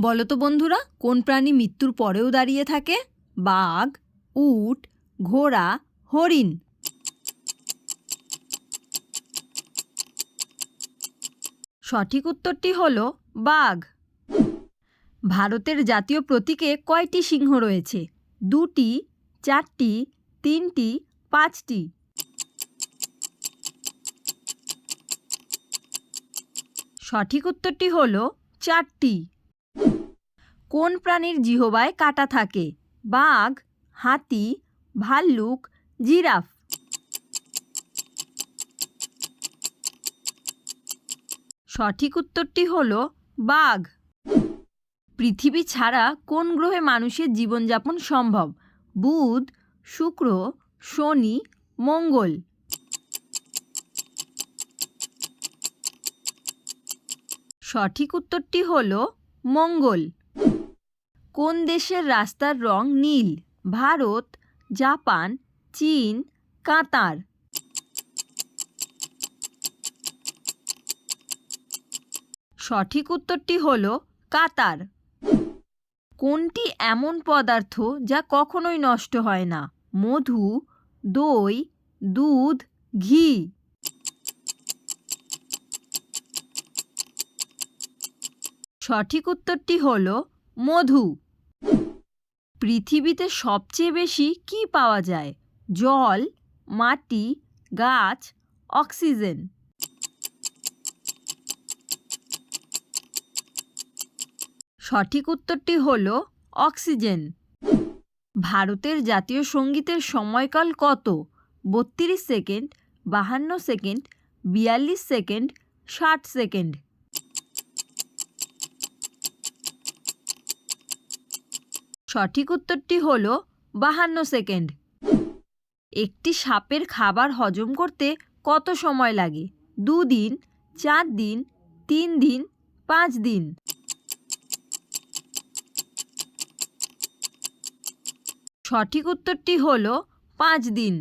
বলো তো বন্ধুরা, কোন প্রাণী মৃত্যুর পরেও দাঁড়িয়ে থাকে? বাঘ, উট, ঘোড়া, হরিণ। সঠিক উত্তরটি হল বাঘ। ভারতের জাতীয় প্রতীকে কয়টি সিংহ রয়েছে? দুটি, চারটি, তিনটি, পাঁচটি। সঠিক উত্তরটি হল চারটি। কোন প্রাণীর জিহবায় কাটা থাকে? বাঘ, হাতি, ভাল্লুক, জিরাফ। সঠিক উত্তরটি হল বাঘ। পৃথিবী ছাড়া কোন গ্রহে মানুষের জীবনযাপন সম্ভব? বুধ, শুক্র, শনি, মঙ্গল। সঠিক উত্তরটি হল মঙ্গল। কোন দেশের রাস্তার রং নীল? ভারত, জাপান, চীন, কাতার। সঠিক উত্তরটি হল কাতার। কোনটি এমন পদার্থ যা কখনোই নষ্ট হয় না? মধু, দই, দুধ, ঘি। সঠিক উত্তরটি হল মধু। পৃথিবীতে সবচেয়ে বেশি কি পাওয়া যায়? জল, মাটি, গাছ, অক্সিজেন। সঠিক উত্তরটি হল অক্সিজেন। ভারতের জাতীয় সঙ্গীতের সময়কাল কত? বত্রিশ সেকেন্ড, বাহান্ন সেকেন্ড, বিয়াল্লিশ সেকেন্ড, ষাট সেকেন্ড। সঠিক উত্তরটি হল বাহান্ন সেকেন্ড। একটি সাপের খাবার হজম করতে কত সময় লাগে? দুদিন চার দিন তিন দিন পাঁচ দিন সঠিক উত্তরটি হল পাঁচ দিন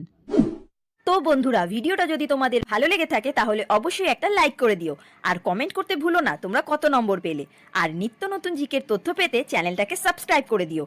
তো বন্ধুরা, ভিডিওটা যদি তোমাদের ভালো লেগে থাকে, তাহলে অবশ্যই একটা লাইক করে দিও। আর কমেন্ট করতে ভুলো না, তোমরা কত নম্বর পেলে? আর নিত্য নতুন জিকের তথ্য পেতে চ্যানেলটাকে সাবস্ক্রাইব করে দিও।